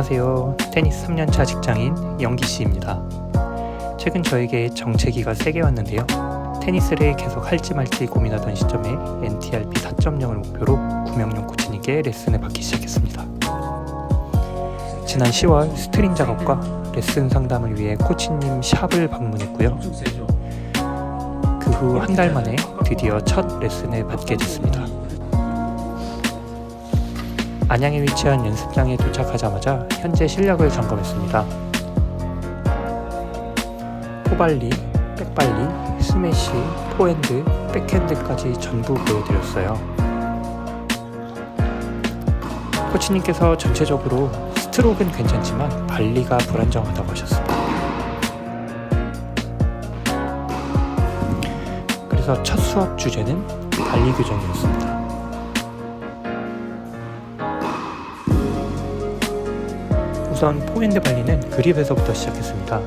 안녕하세요. 테니스 3년차 직장인 영기 씨입니다. 최근 저에게 정체기가 세게 왔는데요. 테니스를 계속 할지 말지 고민하던 시점에 NTRP 4.0을 목표로 구명용 코치님께 레슨을 받기 시작했습니다. 지난 10월 스트링 작업과 레슨 상담을 위해 코치님 샵을 방문했고요. 그 후 한 달 만에 드디어 첫 레슨을 받게 됐습니다. 안양에 위치한 연습장에 도착하자마자 현재 실력을 점검했습니다. 포발리, 백발리, 스매시, 포핸드, 백핸드까지 전부 보여드렸어요. 코치님께서 전체적으로 스트로크는 괜찮지만 발리가 불안정하다고 하셨습니다. 그래서 첫 수업 주제는 발리 교정이었습니다. 우선 포핸드 발리는 그립에서부터 시작했습니다.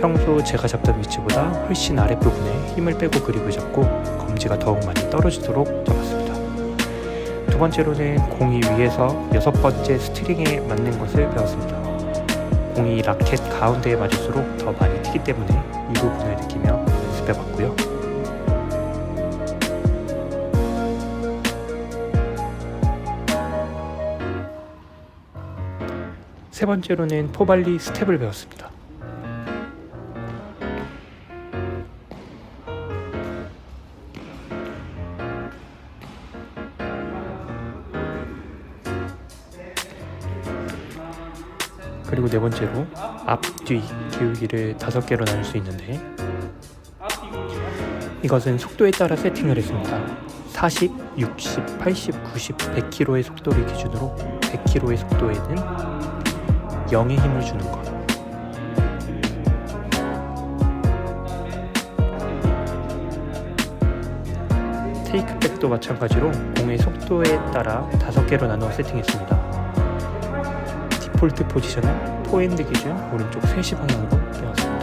평소 제가 잡던 위치보다 훨씬 아랫부분에 힘을 빼고 그립을 잡고 검지가 더욱 많이 떨어지도록 잡았습니다. 두 번째로는 공이 위에서 여섯 번째 스트링에 맞는 것을 배웠습니다. 공이 라켓 가운데에 맞을수록 더 많이 튀기 때문에 이 부분을 느끼며 연습해봤고요. 세 번째로는 포발리 스텝을 배웠습니다. 그리고 네 번째로 앞뒤 기울기를 다섯 개로 나눌 수 있는데 이것은 속도에 따라 세팅을 했습니다. 40, 60, 80, 90, 100km의 속도를 기준으로 100km의 속도에는 0의 힘을 주는 것. 테이크백도 마찬가지로 공의 속도에 따라 다섯 개로 나누어 세팅했습니다. 디폴트 포지션은 포핸드 기준 오른쪽 3시 방향으로 되었습니다.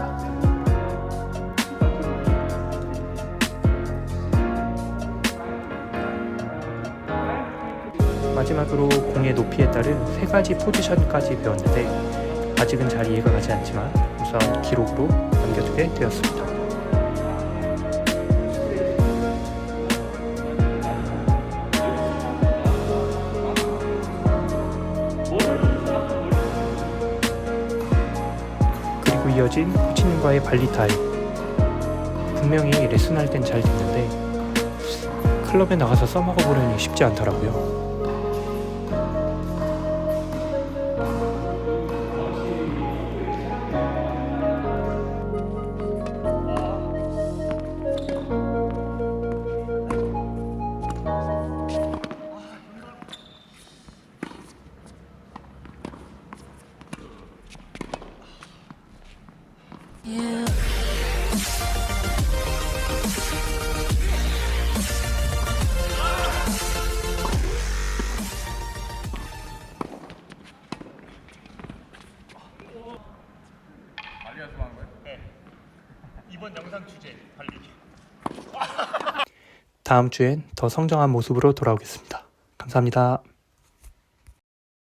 마지막으로 공의 높이에 따른 세 가지 포지션까지 배웠는데 아직은 잘 이해가 가지 않지만 우선 기록으로 남겨두게 되었습니다. 그리고 이어진 코치님과의 발리 타임. 분명히 레슨할 땐 잘 됐는데 클럽에 나가서 써먹어 보려니 쉽지 않더라고요. 다음 주엔 더 성장한 모습으로 돌아오겠습니다. 감사합니다.